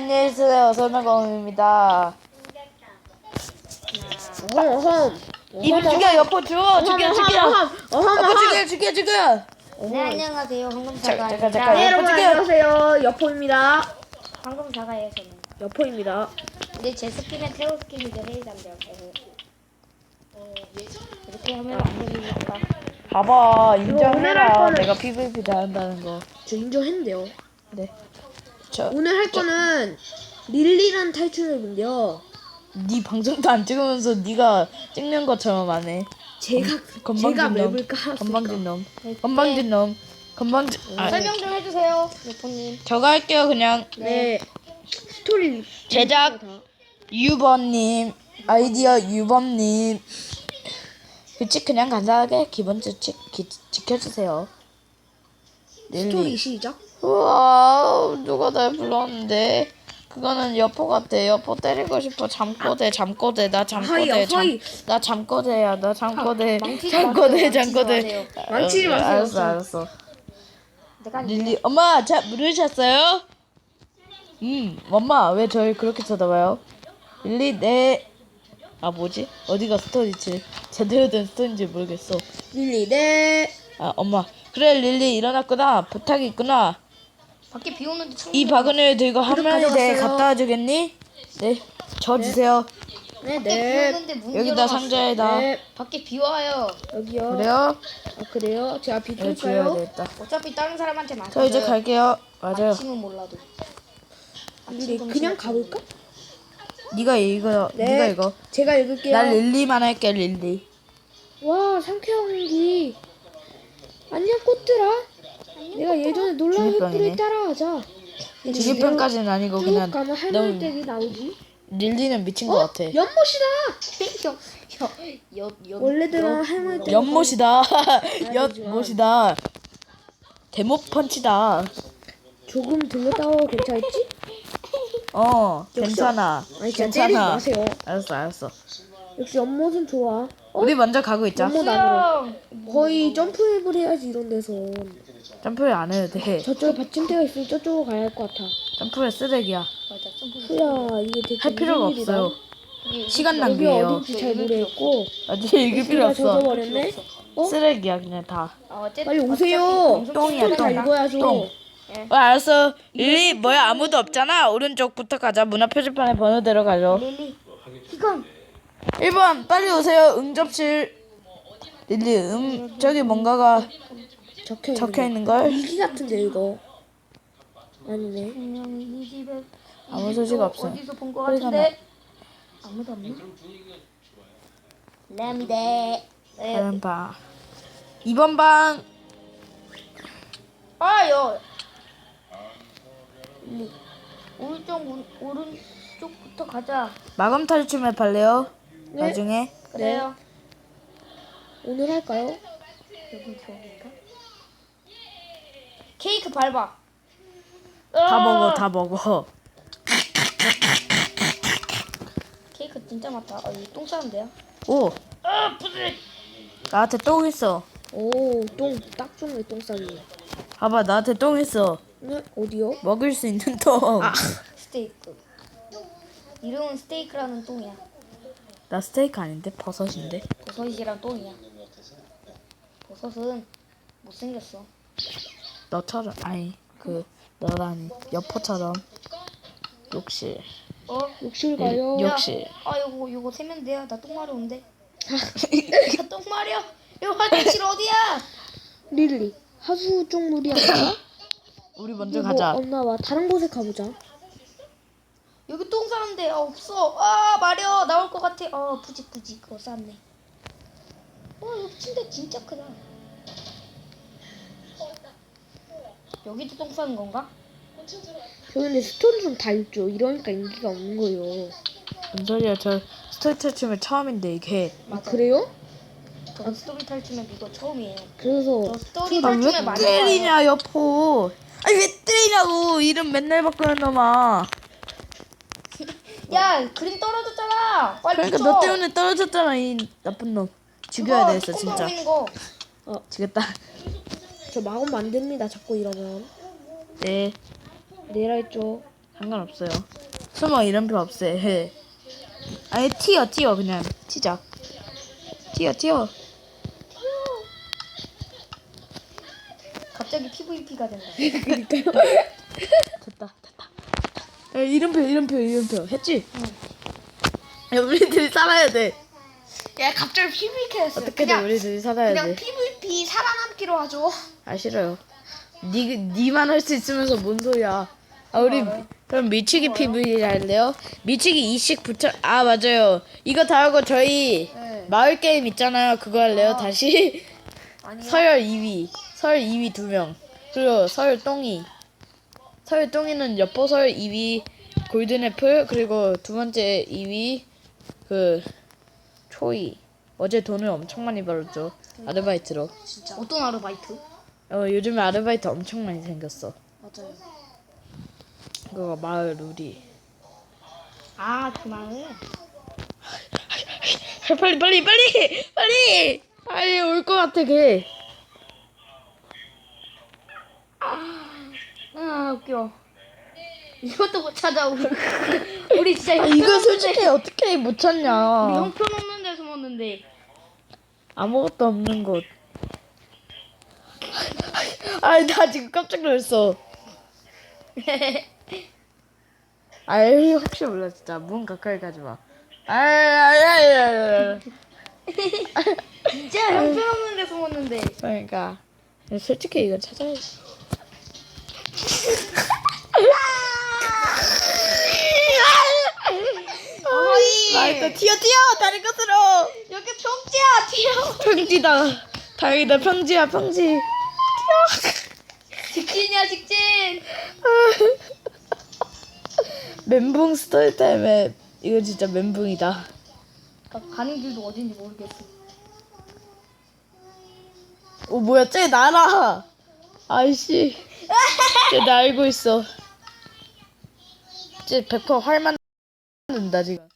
안녕하세요. 설명공입니다. 어험 어험 입을 죽여, 여포 죽여, 죽여, 죽여. 어험 죽여, 죽여, 죽여. 네 안녕하세요 황금사과입니다. 잠깐, 잠깐. 네 여러분 어떡해요? 안녕하세요 여포입니다 황금사과예요 저는. 여포입니다 근데 제 스킨은 태호 스킨이죠 헤이담대요. 어, 이렇게 하면 안 됩니까? 봐봐, 오늘 할 인정해라. 내가 PVP 다 한다는 거. 저 인정했는데요 네. 저, 오늘 할 거는 릴리란 탈출맵인데요 네 방송도 안 찍으면서 네가 찍는 것처럼 안 해. 제가 건방진 제가 놈. 맵을 건방진 놈. 건방진 놈. 건방진. 아, 설명 좀 해주세요 여포님. 저거 할게요, 그냥. 네 스토리 제작 다. 유번님 아이디어 유번님 규칙 그냥 간단하게 기본 규칙 기, 지켜주세요. 스토리. 시작 우와 누가 날 불렀는데 그거는 여포 같아. 여포 때리고 싶어. 잠꼬대 잠꼬대 나 잠꼬대 허이, 잠, 허이. 나 잠꼬대야 나 잠꼬대 망치지 잠꼬대 잠꼬대. 망치지 마세요. 망치지 어, 마세요, 알았어. 알았어. 내가 릴리 엄마 자 물으셨어요? 음 엄마 왜 저를 그렇게 쳐다봐요? 릴리 네 아 뭐지 어디가 스토리지 제대로 된 스토리인지 모르겠어 릴리 네 아 엄마 그래 릴리 일어났구나 부탁이 있구나 밖에 비 오는데 참. 이 바구니를 들고 할머니 댁에. 갔다 와주겠니? 네저 주세요 네, 밖에 비 네. 오는데 문 여기다 열어놨어. 상자에다 네. 밖에 비 와요. 여기요 그래요? 아 그래요? 제가 줘야 비둘까요? 되겠다 어차피 다른 사람한테 맡겨. 저 이제 갈게요 맞아요 아침은 몰라도. 릴리 그냥 가볼까? 네가 이거 네. 네가 이거 제가 읽을게요 난 릴리만 할게 릴리 와 상쾌한 공기 안녕 꽃들아 내가 예전에 놀라운 중이병이네. 따라하자 주기편까지는 아니고 쭉 그냥 가면 할머니 너무 댁이 나오지 릴리는 미친 어? 것 같아 연못이다 원래대로 할머니 댁 연못이다. 연못이다. 대목 펀치다. 조금 들렸다고 괜찮지? 어, 역시- 괜찮아. 아니 진짜 때리지 괜찮아. 마세요 알았어, 알았어. 역시 연못은 좋아 어? 우리 먼저 가고 있자. 거의 점프를 해야지 이런 데서 점프를 안 해도 돼. 저쪽에 받침대가 있으니 저쪽으로 가야 할 것 같아 점프를 쓰레기야. 맞아 점프. 후야 이게 대체 할 필요가 일이다? 없어요. 시간 여기 낭비예요. 어딘지 잘 모르겠고 아직 읽을 필요 가 없어. 젖어버렸네 어? 쓰레기야, 그냥 다. 아, 어쨌든 빨리 오세요 똥이야, 다 똥. 읽어야죠 똥. 어, 알았어. 릴리, 뭐야, 아무도 없잖아. 오른쪽부터 가자. 문화 표지판에 번호대로 가죠. 릴리. 이건 1번, 빨리 오세요. 응접실. 릴리, 음, 저기 뭔가가 적혀 적혀 있는 걸? 일기 같은데 이거 아니네 분명히 이 집에 아무 이 소식 집도 없어. 어디서 본 거 소리가 같은데 아무도 없나? 람데. 네. 다른 방. 2번 방. 아요. 오른쪽 문 오른쪽부터 가자. 마검 탈춤을 할래요? 네. 나중에. 그래요. 오늘 할까요? 여기? 케이크 밟아. 다 먹어, 다 먹어. 케이크 진짜 많다. 아, 똥 싸는데요? 오, 아, 부들. 나한테 똥 있어. 오 똥 딱 좋네 똥 싸기 봐봐, 나한테 똥 있어. 네 어디요? 먹을 수 있는 똥. 스테이크. 이름은 스테이크라는 똥이야. 나 스테이크 아닌데? 버섯인데? 버섯이랑 똥이야. 버섯은 못생겼어. 너처럼, 아니, 그, 너랑 여포처럼. 욕실. 어? 욕실 네, 가요 욕- 욕실. 아 요거 요거 세면 돼요. 나똥 마려운데. 나똥 마려. 요 화장실 어디야? 릴리 하수 쪽 놀이 할까? 우리 먼저 뭐 가자. 없나 봐 다른 곳에 가보자 여기 똥 싸는데 아 없어. 아 마려 나올 것 같아. 어 부직부직 그거 쌌네. 와 여기 침대 진짜 크다. 여기도 똥 싸는 건가? 저 근데 스톤 좀다 읽죠 이러니까 인기가 없는 거예요 뭔 소리야, 저 스토리 탈춤을 처음인데, 이게. 아 그래요? 저 스토리 탈춤은 이거 처음이에요. 그래서 저 스토리 아, 탈춤을 왜 많이. 때리냐, 여포. 아니, 왜 때리냐고. 이름 맨날 바꾸는 놈아. 야 그림 떨어졌잖아. 빨리 그러니까. 너 때문에 떨어졌잖아, 이 나쁜 놈. 죽여야 뚜껑 진짜. 거. 죽였다. 저 마법 만듭니다 자꾸 이러면 네. 내라 했죠 상관없어요. 숨어 이름표 없애. 해. 아니 튀어 튀어 그냥 튀자. 튀어 튀어. 갑자기 PVP가 된다. 그러니까요. 됐다 됐다. 야, 이름표 이름표 이름표 했지? 야 우리들이 살아야 돼. 야 갑자기 PVP 했어요. 어떻게든 그냥 우리들이 살아야 그냥 돼. PVP 살아남기로 하죠. 아 싫어요. 니 니만 할 수 있으면서 뭔 소리야? 아 우리 그럼 미치기 PV 할래요? 미치기 2씩 붙여 아 맞아요. 이거 다 하고 저희 네. 마을 게임 있잖아요. 그거 할래요? 아. 다시 아니요. 서열 2위, 서열 2위 두 명. 그리고 서열 똥이. 여포 서열 2위 골든 애플 그리고 두 번째 2위 그 초이. 어제 돈을 엄청 많이 벌었죠. 아르바이트로. 진짜 어떤 아르바이트? 어 요즘에 아르바이트 엄청 많이 생겼어. 맞아요. 그거 마을 룰이. 아 그만해. 빨리 빨리 빨리 빨리 빨리 올것 같아 걔. 아 웃겨. 이것도 못 찾아 우리. 우리 진짜 아, 형편 이거 없는 솔직히 데- 어떻게 못 우리 찾냐? 형편 없는 데서 먹는데. 아무것도 없는 곳. 아니 나 지금 깜짝 놀랐어. 아이 혹시 몰라 진짜 문 가까이 가지 마. 아야야야야. 진짜 형편 없는 데서 먹는데. 그러니까 솔직히 이건 찾아야지. 어이. 나일단 튀어 튀어 다른 곳으로. 여기 평지야 튀어. 평지다. 다행이다 평지야 평지. 직진이야 직진. 멘붕 스토리 타임에 이거 진짜 멘붕이다. 그러니까 가는 길도 어딘지 모르겠어. 오 뭐야 쟤 나라. 아이씨. 쟤 나 알고 있어. 쟤100%활 맞는다 지금.